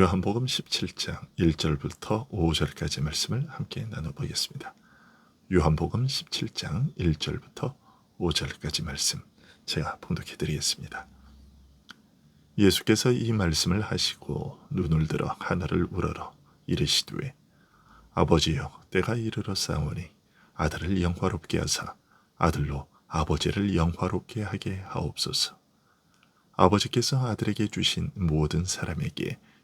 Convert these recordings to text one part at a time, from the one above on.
요한복음 17장 1절부터 5절까지 말씀을 함께 나눠보겠습니다. 요한복음 17장 1절부터 5절까지 말씀 제가 봉독해 드리겠습니다. 예수께서 이 말씀을 하시고 눈을 들어 하늘을 우러러 이르시되 아버지여 때가 이르러 싸우니 아들을 영화롭게 하사 아들로 아버지를 영화롭게 하게 하옵소서. 아버지께서 아들에게 주신 모든 사람에게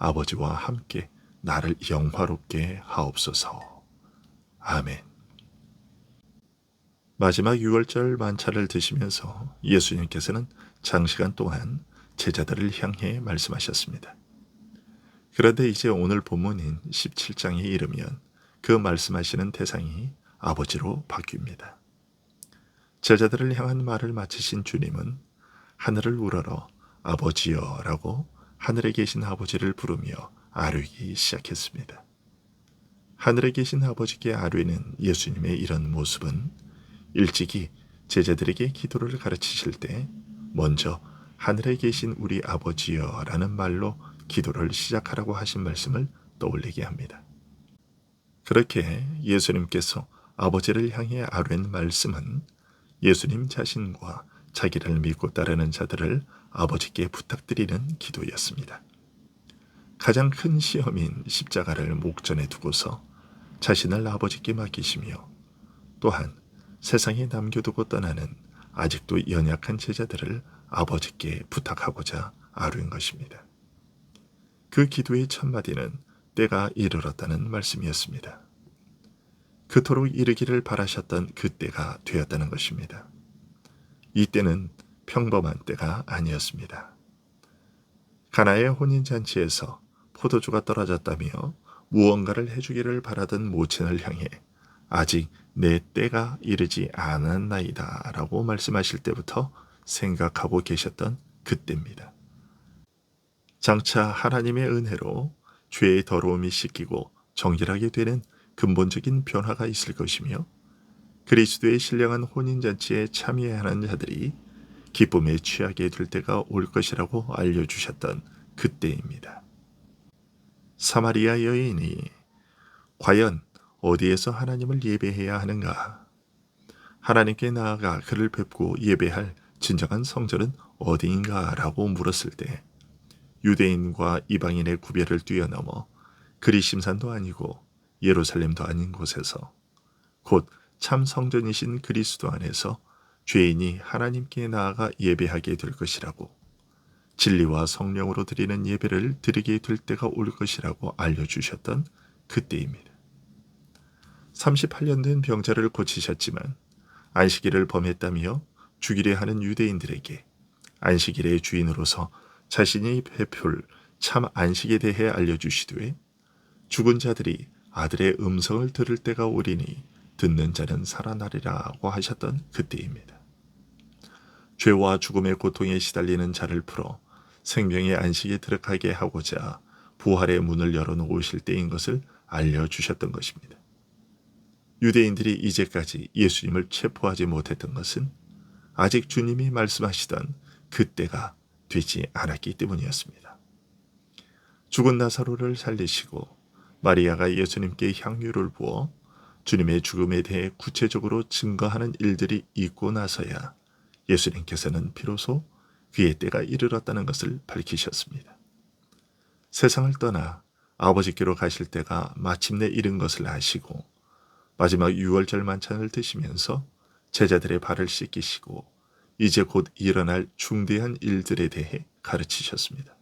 아버지와 함께 나를 영화롭게 하옵소서. 아멘. 마지막 6월절 만찬을 드시면서 예수님께서는 장시간 동안 제자들을 향해 말씀하셨습니다. 그런데 이제 오늘 본문인 17장에 이르면 그 말씀하시는 대상이 아버지로 바뀝니다. 제자들을 향한 말을 마치신 주님은 하늘을 우러러 아버지여 라고 하늘에 계신 아버지를 부르며 아뢰기 시작했습니다. 하늘에 계신 아버지께 아뢰는 예수님의 이런 모습은 일찍이 제자들에게 기도를 가르치실 때 먼저 하늘에 계신 우리 아버지여 라는 말로 기도를 시작하라고 하신 말씀을 떠올리게 합니다. 그렇게 예수님께서 아버지를 향해 아뢰는 말씀은 예수님 자신과 자기를 믿고 따르는 자들을 아버지께 부탁드리는 기도였습니다. 가장 큰 시험인 십자가를 목전에 두고서 자신을 아버지께 맡기시며 또한 세상에 남겨두고 떠나는 아직도 연약한 제자들을 아버지께 부탁하고자 아뢰은 것입니다. 그 기도의 첫마디는 때가 이르렀다는 말씀이었습니다. 그토록 이르기를 바라셨던 그 때가 되었다는 것입니다. 이 때는 평범한 때가 아니었습니다. 가나의 혼인잔치에서 포도주가 떨어졌다며 무언가를 해주기를 바라던 모친을 향해 아직 내 때가 이르지 않았나이다 라고 말씀하실 때부터 생각하고 계셨던 그때입니다. 장차 하나님의 은혜로 죄의 더러움이 씻기고 정결하게 되는 근본적인 변화가 있을 것이며 그리스도의 신령한 혼인잔치에 참여하는 자들이 기쁨에 취하게 될 때가 올 것이라고 알려주셨던 그때입니다. 사마리아 여인이 과연 어디에서 하나님을 예배해야 하는가? 하나님께 나아가 그를 뵙고 예배할 진정한 성전은 어디인가? 라고 물었을 때 유대인과 이방인의 구별을 뛰어넘어 그리심산도 아니고 예루살렘도 아닌 곳에서 곧 참 성전이신 그리스도 안에서 죄인이 하나님께 나아가 예배하게 될 것이라고 진리와 성령으로 드리는 예배를 드리게 될 때가 올 것이라고 알려주셨던 그때입니다. 38년 된 병자를 고치셨지만 안식일을 범했다며 죽이려 하는 유대인들에게 안식일의 주인으로서 자신이 베풀 참 안식에 대해 알려주시되 죽은 자들이 아들의 음성을 들을 때가 오리니 듣는 자는 살아나리라고 하셨던 그때입니다. 죄와 죽음의 고통에 시달리는 자를 풀어 생명의 안식에 들어가게 하고자 부활의 문을 열어놓으실 때인 것을 알려주셨던 것입니다. 유대인들이 이제까지 예수님을 체포하지 못했던 것은 아직 주님이 말씀하시던 그때가 되지 않았기 때문이었습니다. 죽은 나사로를 살리시고 마리아가 예수님께 향유를 부어 주님의 죽음에 대해 구체적으로 증거하는 일들이 있고 나서야 예수님께서는 비로소 그의 때가 이르렀다는 것을 밝히셨습니다. 세상을 떠나 아버지께로 가실 때가 마침내 이른 것을 아시고 마지막 6월절 만찬을 드시면서 제자들의 발을 씻기시고 이제 곧 일어날 중대한 일들에 대해 가르치셨습니다.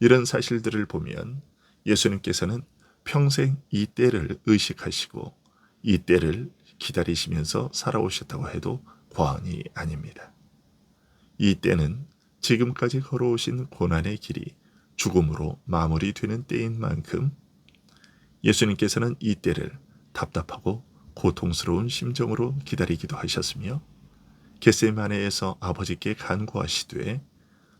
이런 사실들을 보면 예수님께서는 평생 이 때를 의식하시고 이 때를 기다리시면서 살아오셨다고 해도 과언이 아닙니다. 이 때는 지금까지 걸어오신 고난의 길이 죽음으로 마무리되는 때인 만큼 예수님께서는 이 때를 답답하고 고통스러운 심정으로 기다리기도 하셨으며 겟세마네에서 아버지께 간구하시되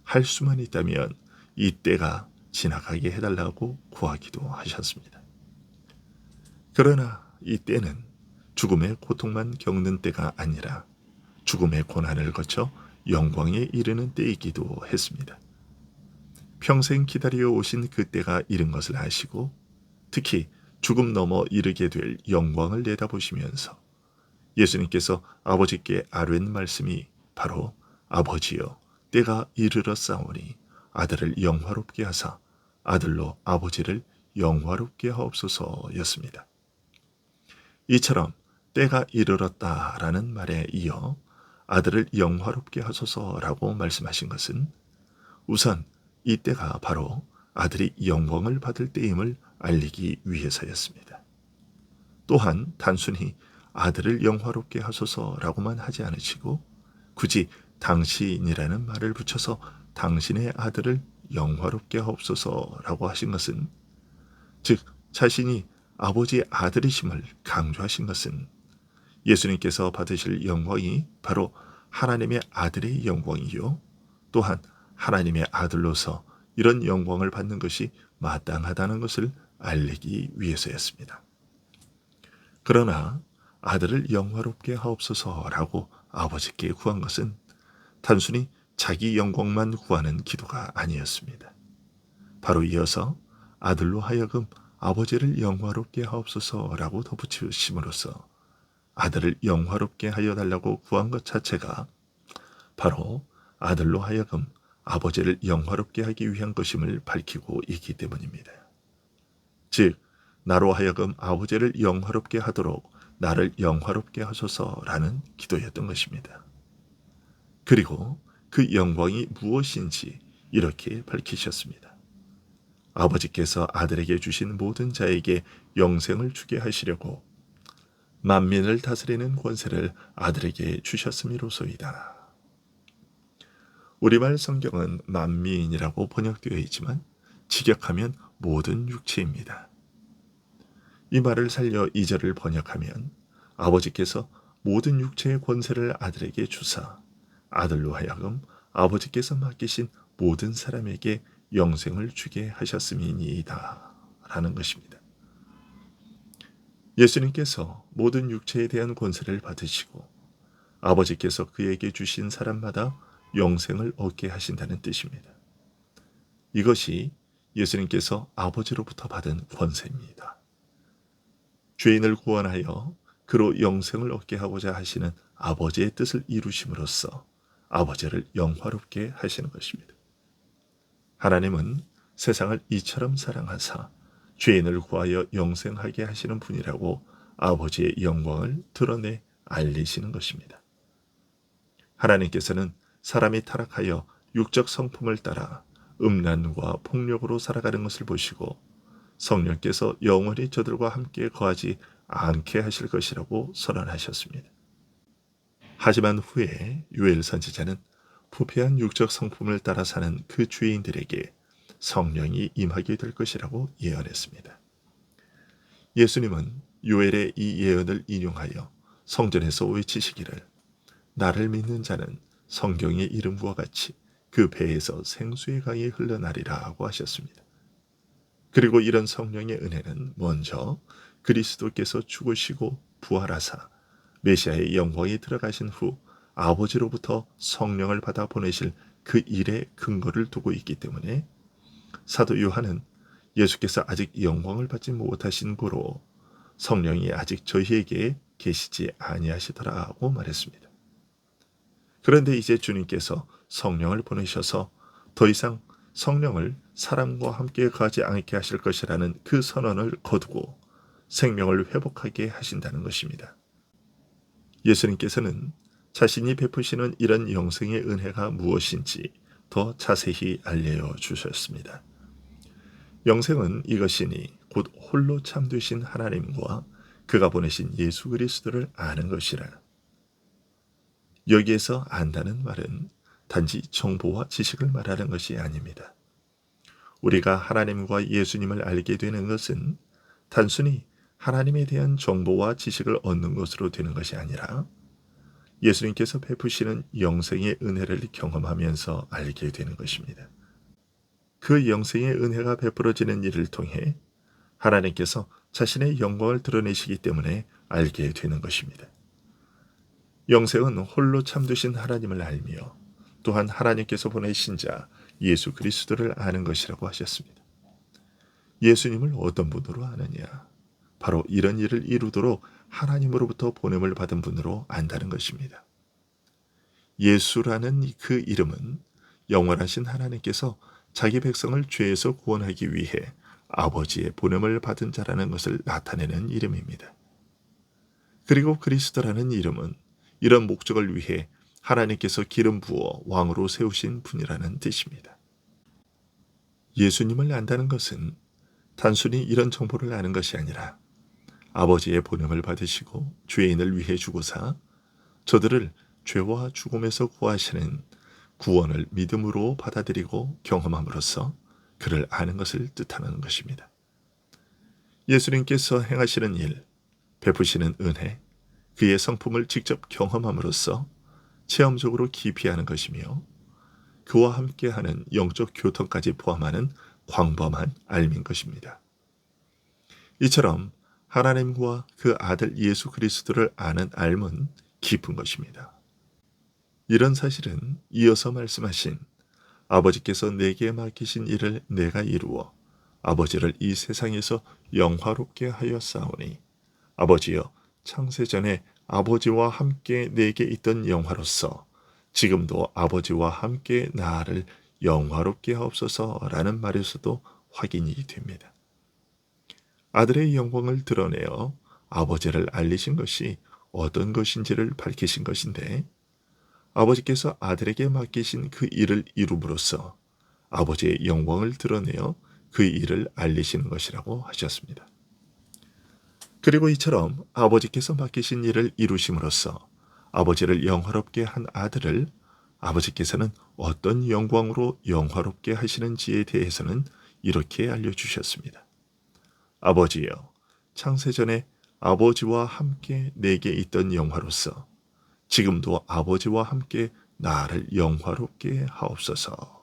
할 수만 있다면 이 때가 지나가게 해달라고 구하기도 하셨습니다. 그러나 이 때는 죽음의 고통만 겪는 때가 아니라 죽음의 고난을 거쳐 영광에 이르는 때이기도 했습니다. 평생 기다려 오신 그 때가 이른 것을 아시고 특히 죽음 넘어 이르게 될 영광을 내다보시면서 예수님께서 아버지께 아뢰는 말씀이 바로 아버지여 때가 이르러 싸우니 아들을 영화롭게 하사 아들로 아버지를 영화롭게 하옵소서였습니다. 이처럼 때가 이르렀다라는 말에 이어 아들을 영화롭게 하소서라고 말씀하신 것은 우선 이 때가 바로 아들이 영광을 받을 때임을 알리기 위해서였습니다. 또한 단순히 아들을 영화롭게 하소서라고만 하지 않으시고 굳이 당신이라는 말을 붙여서 당신의 아들을 영화롭게 하옵소서라고 하신 것은 즉 자신이 아버지의 아들이심을 강조하신 것은 예수님께서 받으실 영광이 바로 하나님의 아들의 영광이요. 또한 하나님의 아들로서 이런 영광을 받는 것이 마땅하다는 것을 알리기 위해서였습니다. 그러나 아들을 영화롭게 하옵소서라고 아버지께 구한 것은 단순히 자기 영광만 구하는 기도가 아니었습니다. 바로 이어서 아들로 하여금 아버지를 영화롭게 하옵소서라고 덧붙이심으로써 아들을 영화롭게 하여 달라고 구한 것 자체가 바로 아들로 하여금 아버지를 영화롭게 하기 위한 것임을 밝히고 있기 때문입니다. 즉, 나로 하여금 아버지를 영화롭게 하도록 나를 영화롭게 하소서라는 기도였던 것입니다. 그리고 그 영광이 무엇인지 이렇게 밝히셨습니다. 아버지께서 아들에게 주신 모든 자에게 영생을 주게 하시려고 만민을 다스리는 권세를 아들에게 주셨음이로소이다. 우리말 성경은 만민이라고 번역되어 있지만 직역하면 모든 육체입니다. 이 말을 살려 이절을 번역하면 아버지께서 모든 육체의 권세를 아들에게 주사 아들로 하여금 아버지께서 맡기신 모든 사람에게 영생을 주게 하셨음이니이다. 라는 것입니다. 예수님께서 모든 육체에 대한 권세를 받으시고 아버지께서 그에게 주신 사람마다 영생을 얻게 하신다는 뜻입니다. 이것이 예수님께서 아버지로부터 받은 권세입니다. 죄인을 구원하여 그로 영생을 얻게 하고자 하시는 아버지의 뜻을 이루심으로써 아버지를 영화롭게 하시는 것입니다. 하나님은 세상을 이처럼 사랑하사 죄인을 구하여 영생하게 하시는 분이라고 아버지의 영광을 드러내 알리시는 것입니다. 하나님께서는 사람이 타락하여 육적 성품을 따라 음란과 폭력으로 살아가는 것을 보시고 성령께서 영원히 저들과 함께 거하지 않게 하실 것이라고 선언하셨습니다. 하지만 후에 요엘 선지자는 부패한 육적 성품을 따라 사는 그 죄인들에게 성령이 임하게 될 것이라고 예언했습니다. 예수님은 요엘의 이 예언을 인용하여 성전에서 외치시기를 나를 믿는 자는 성경의 이름과 같이 그 배에서 생수의 강이 흘러나리라고 하셨습니다. 그리고 이런 성령의 은혜는 먼저 그리스도께서 죽으시고 부활하사 메시아의 영광에 들어가신 후 아버지로부터 성령을 받아 보내실 그 일의 근거를 두고 있기 때문에 사도 요한은 예수께서 아직 영광을 받지 못하신 고로 성령이 아직 저희에게 계시지 아니하시더라고 말했습니다. 그런데 이제 주님께서 성령을 보내셔서 더 이상 성령을 사람과 함께 가지 않게 하실 것이라는 그 선언을 거두고 생명을 회복하게 하신다는 것입니다. 예수님께서는 자신이 베푸시는 이런 영생의 은혜가 무엇인지 더 자세히 알려 주셨습니다. 영생은 이것이니 곧 홀로 참되신 하나님과 그가 보내신 예수 그리스도를 아는 것이라. 여기에서 안다는 말은 단지 정보와 지식을 말하는 것이 아닙니다. 우리가 하나님과 예수님을 알게 되는 것은 단순히 하나님에 대한 정보와 지식을 얻는 것으로 되는 것이 아니라 예수님께서 베푸시는 영생의 은혜를 경험하면서 알게 되는 것입니다. 그 영생의 은혜가 베풀어지는 일을 통해 하나님께서 자신의 영광을 드러내시기 때문에 알게 되는 것입니다. 영생은 홀로 참두신 하나님을 알며 또한 하나님께서 보내신 자 예수 그리스도를 아는 것이라고 하셨습니다. 예수님을 어떤 분으로 아느냐? 바로 이런 일을 이루도록 하나님으로부터 보냄을 받은 분으로 안다는 것입니다. 예수라는 그 이름은 영원하신 하나님께서 자기 백성을 죄에서 구원하기 위해 아버지의 보냄을 받은 자라는 것을 나타내는 이름입니다. 그리고 그리스도라는 이름은 이런 목적을 위해 하나님께서 기름 부어 왕으로 세우신 분이라는 뜻입니다. 예수님을 안다는 것은 단순히 이런 정보를 아는 것이 아니라 아버지의 보냄을 받으시고 죄인을 위해 주고사 저들을 죄와 죽음에서 구하시는 구원을 믿음으로 받아들이고 경험함으로써 그를 아는 것을 뜻하는 것입니다. 예수님께서 행하시는 일, 베푸시는 은혜, 그의 성품을 직접 경험함으로써 체험적으로 깊이 하는 것이며 그와 함께하는 영적 교통까지 포함하는 광범한 알민 것입니다. 이처럼 하나님과 그 아들 예수 그리스도를 아는 알은 깊은 것입니다. 이런 사실은 이어서 말씀하신 아버지께서 내게 맡기신 일을 내가 이루어 아버지를 이 세상에서 영화롭게 싸우니 아버지여 창세전에 아버지와 함께 내게 있던 영화로서 지금도 아버지와 함께 나를 영화롭게 하옵소서라는 말에서도 확인이 됩니다. 아들의 영광을 드러내어 아버지를 알리신 것이 어떤 것인지를 밝히신 것인데 아버지께서 아들에게 맡기신 그 일을 이룸으로써 아버지의 영광을 드러내어 그 일을 알리시는 것이라고 하셨습니다. 그리고 이처럼 아버지께서 맡기신 일을 이루심으로써 아버지를 영화롭게 한 아들을 아버지께서는 어떤 영광으로 영화롭게 하시는지에 대해서는 이렇게 알려주셨습니다. 아버지여, 창세전에 아버지와 함께 내게 있던 영화로서 지금도 아버지와 함께 나를 영화롭게 하옵소서.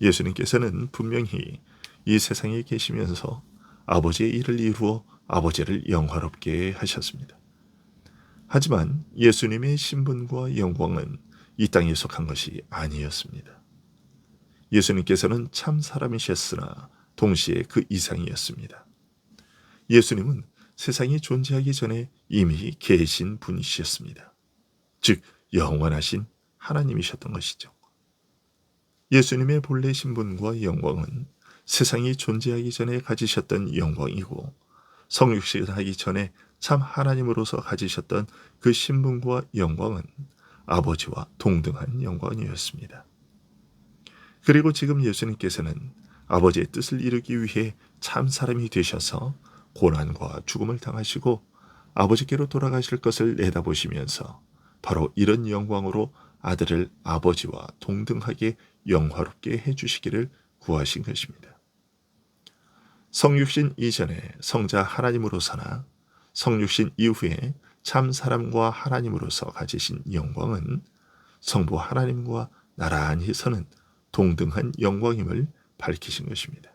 예수님께서는 분명히 이 세상에 계시면서 아버지의 일을 이루어 아버지를 영화롭게 하셨습니다. 하지만 예수님의 신분과 영광은 이 땅에 속한 것이 아니었습니다. 예수님께서는 참 사람이셨으나 동시에 그 이상이었습니다. 예수님은 세상이 존재하기 전에 이미 계신 분이셨습니다. 즉, 영원하신 하나님이셨던 것이죠. 예수님의 본래 신분과 영광은 세상이 존재하기 전에 가지셨던 영광이고 성육신 하기 전에 참 하나님으로서 가지셨던 그 신분과 영광은 아버지와 동등한 영광이었습니다. 그리고 지금 예수님께서는 아버지의 뜻을 이루기 위해 참 사람이 되셔서 고난과 죽음을 당하시고 아버지께로 돌아가실 것을 내다보시면서 바로 이런 영광으로 아들을 아버지와 동등하게 영화롭게 해주시기를 구하신 것입니다. 성육신 이전에 성자 하나님으로서나 성육신 이후에 참 사람과 하나님으로서 가지신 영광은 성부 하나님과 나란히 서는 동등한 영광임을 밝히신 것입니다.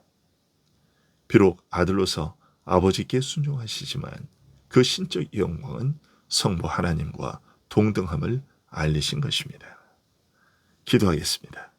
비록 아들로서 아버지께 순종하시지만 그 신적 영광은 성부 하나님과 동등함을 알리신 것입니다. 기도하겠습니다.